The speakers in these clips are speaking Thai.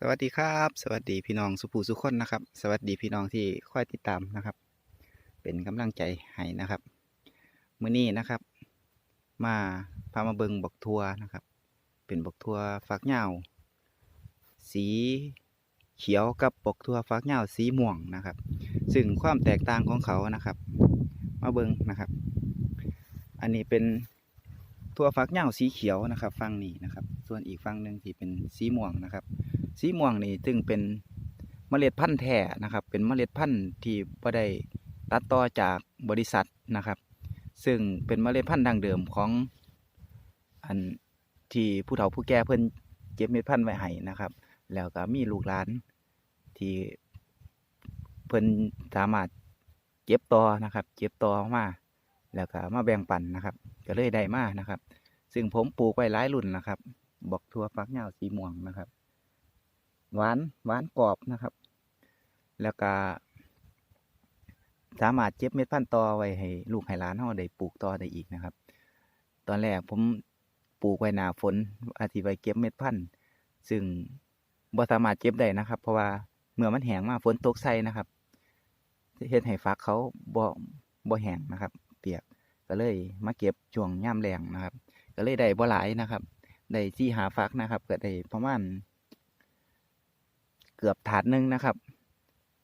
สวัสดีครับ สวัสดีพี่น้องสุภูสุคนนะครับ สวัสดีพี่น้องที่คอยติดตามนะครับ เป็นกำลังใจให้นะครับ มื้อนี้นะครับ มาพามาเบิงบกทัวนะครับ เป็นบกทัวฝักเหย้าสีเขียวกับบกทัวฝักเหย้าสีม่วงนะครับ ซึ่งความแตกต่างของเขานะครับ มาเบิงนะครับ อันนี้เป็นทัวฝักเหย้าสีเขียวนะครับฝั่งนี้นะครับ ส่วนอีกฝั่งหนึ่งที่เป็นสีม่วงนะครับ สีม่วงนี่จึงเป็นเมล็ดพันธุ์แท้นะครับ เป็นเมล็ดพันธุ์ที่บ่ได้ตัดต่อจากบริษัทนะครับ ซึ่งเป็นเมล็ดพันธุ์ดั้งเดิมของอันที่ผู้เฒ่าผู้แก่เพิ่นเก็บเม็ดพันธุ์ไว้ให้นะครับ แล้วก็มีลูกหลานที่เพิ่นสามารถเก็บต่อนะครับเก็บต่อมาแล้วก็มาแบ่งปันนะครับ ก็เลยได้มานะครับ ซึ่งผมปลูกไว้หลายรุ่นนะครับ บอกทั่วฟักเหย้าสีม่วงนะครับ หวานหวานกรอบนะครับ แล้วก็สามารถเก็บเม็ดพันธุ์ต่อไว้ให้ลูกให้หลานเราได้ปลูกต่อได้อีกนะครับ ตอนแรกผมปลูกไว้หนาฝนอาทิไว้เก็บเม็ดพันธุ์ซึ่งบ่สามารถเก็บได้นะครับ เพราะว่าเมื่อมันแห้งมาฝนตกใส่นะครับเฮ็ดให้ฟักเขาบ่บ่แห้งนะครับ เปียกก็เลยมาเก็บช่วงย่ามแรงนะครับ ก็เลยได้บ่หลายนะครับได้สี่หาฟักนะครับก็ได้ประมาณ กือบถาดหนึ่งนะครับ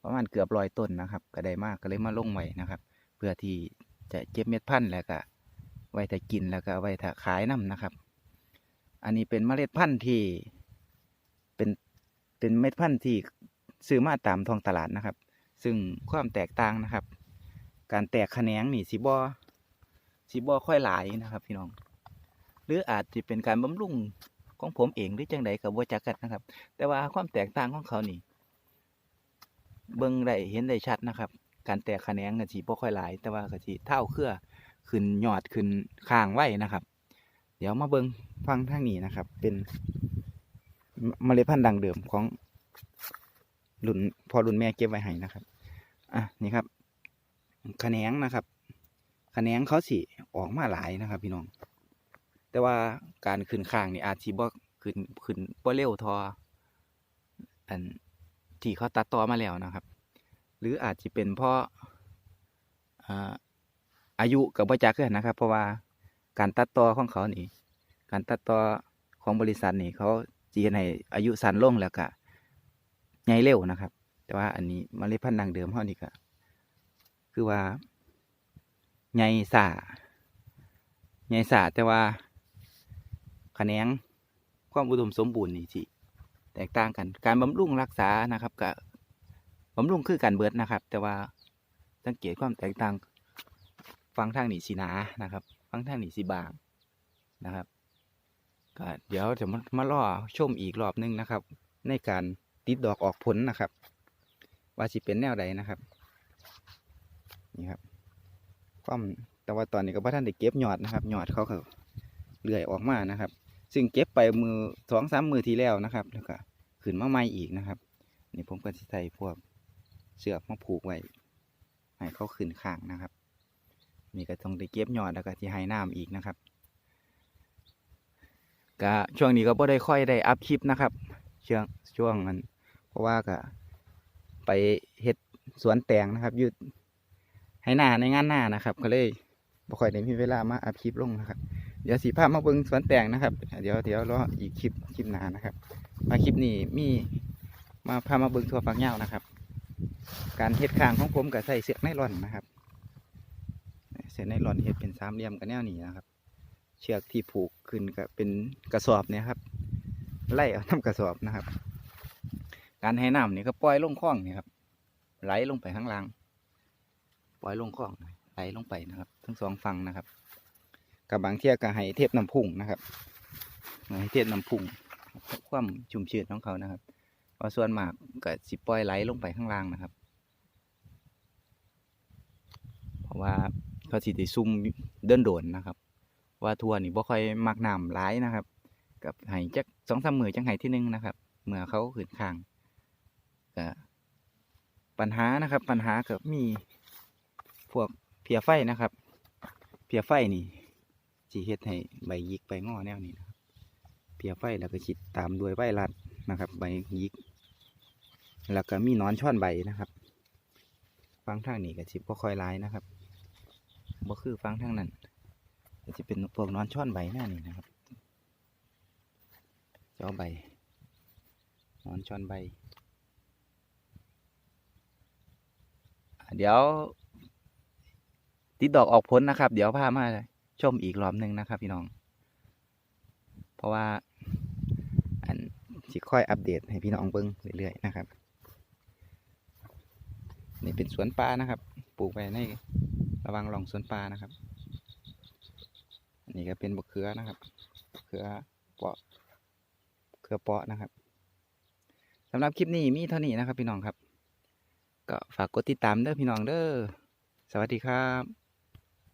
ประมาณเกือบร้อยต้นนะครับ ก็ได้มากก็เลยมาลงไว้นะครับ เพื่อที่จะเก็บเม็ดพันธุ์แล้วก็ไว้ถ้ากินแล้วก็ไว้ถ้าขายน้ำนะครับ อันนี้เป็นเมล็ดพันธุ์ที่เป็นเป็นเม็ดพันธุ์ที่ซื้อมาตามท้องตลาดนะครับ ซึ่งความแตกต่างนะครับ การแตกแขนงนี่สีบอสีบอค่อยหลายนะครับ พี่น้อง หรืออาจจะเป็นการบำรุง ของผมเองหรือจังใดกับวัจักกันนะครับ แต่ว่าความแตกต่างของเขานี่ เบิ่งได้เห็นได้ชัดนะครับ การแตกแขนงกันสีบ่ค่อยหลาย แต่ว่าก็สิเท่าเครือขึ้นยอดขึ้นข้างไว้นะครับ เดี๋ยวมาเบิ่งฟังทางนี้นะครับ เป็นเมล็ดพันธุ์ดังเดิมของรุ่นพอรุ่นแม่เก็บไว้ให้นะครับอะนี่ครับแขนงนะครับแขนงเขาสิออกมาหลายนะครับ พี่น้อง แต่ว่าการขึ้นข้างนี่อาจสิบ่ขึ้นขึ้นบ่เร็วทออันที่เขาตัดต่อมาแล้วนะครับ หรืออาจจะเป็นเพราะอาอายุกับบ่จักกันนะครับ เพราะว่าการตัดต่อของเขานี่ การตัดต่อของบริษัทนี่เขาจีให้อายุสั้นลงแล้วก็ใหญ่เร็วนะครับ แต่ว่าอันนี้มเมล็ดพันธุ์ดังเดิมเขานี่ก็คือว่าใหญ่สาใหญ่สาแต่ว่า ขนงความอุดมสมบูรณ์นี่สิแตกต่างกัน การบำรุงรักษานะครับกับบำรุงคือการเบิดนะครับ แต่ว่าสังเกตความแตกต่างฟังทางนี่สีนานะครับฟังทางนี่สีบางนะครับก็เดี๋ยวจะมามาล่อชมอีกรอบนึงนะครับ ในการติดดอกออกผลนะครับ ว่าสิเป็นแนวใดนะครับนี่ครับความแต่ว่าตอนนี้ก็พ่ท่านได้เก็บหยอดนะครับหยอดเขาก็เลื่อยออกมานะครับ ซึ่งเก็บไปมือสองสามมือทีแล้วนะครับ แล้วก็ขึ้นมาใหม่อีกนะครับ นี่ผมก็สิใส่พวกเสือกมาผูกไว้ให้เขาขึ้นข้างนะครับนี่ก็ต้องได้เก็บยอดแล้วก็ที่ให้น้ำอีกนะครับก็ช่วงนี้ก็บ่ได้ค่อยได้อัพคลิปนะครับช่วงช่วงนั้นเพราะว่าก็ไปเฮ็ดสวนแตงนะครับยุดให้หน้าในงานหน้านะครับ ก็เลยบ่ค่อยได้มีเวลามาอัพคลิปลงนะครับ เดี๋ยวสีภาพมาเบิ่งสวนแตงนะครับ เดี๋ยวเดี๋ยวรออีกคลิปคลิปหนานะครับ มาคลิปนี้มีมาพามาเบิ่งทั่วฝักเหย้านะครับ การเฮ็ดคางของผมกับใส่เสือกไนลอนนะครับ เสือกไนลอนเฮ็ดเป็นสามเหลี่ยมกันแนวนี้นะครับ เชือกที่ผูกขึ้นก็เป็นกระสอบเนี่ยครับ ไล่เอาน้ำกระสอบนะครับ การให้น้ำนี่ก็ปล่อยลงคลองนี่ครับ ไหลลงไปข้างล่าง ปล่อยลงคลองไหลลงไปนะครับ ทั้งสองฝั่งนะครับ กับบางเที่ยก็ให้เทปน้ำพุ่งนะครับให้เทปน้ำพุ่งความชุ่มชื้นของเขานะครับพราะส่วนมากก็สิปล่อยไหลลงไปข้างล่างนะครับ เพราะว่าเขาสิได้ซุ่มเดินโดนนะครับ ว่าทัวร์นี่บ่ค่อยมักน้ำหลนะครับ กับให้จักสองสามมือจังไห้ที่หนึ่งนะครับเมื่อเขาขึ้นข้างก็ปัญหานะครับ ปัญหาก็มีพวกเพียไฟนะครับ เพียไฟนี่ จีเฮ็ดให้ใบยิกใบงอแนวนี้นะครับเพียไฟแล้วก็ฉีดตามด้วยใบรัดนะครับ ใบยิก แล้วก็มีนอนช่อนใบนะครับฟังทางนี้ก็สิบ่ค่อยร้ายนะครับบ่คือฟังทางนั้นก็จะเป็นพวกนอนช่อนใบหน้านี่นะครับจอใบนอนช่อนใบ เดี๋ยวติดดอกออกผลนะครับ เดี๋ยวพามาเลย ชมอีกรอบหนึ่งนะครับ พี่น้อง เพราะว่า อันสิค่อยอัปเดตให้พี่น้องเบิ้งเรื่อยๆนะครับ นี่เป็นสวนปลานะครับ ปลูกไว้ในระวังหลองสวนปลานะครับอันนี้ก็เป็นบะเขือนะครับเขือเปาะเขือเปาะนะครับสำหรับคลิปนี้มีเท่านี้นะครับ พี่น้องครับ ก็ฝากกดติดตามเด้อพี่น้องเด้อสวัสดีครับ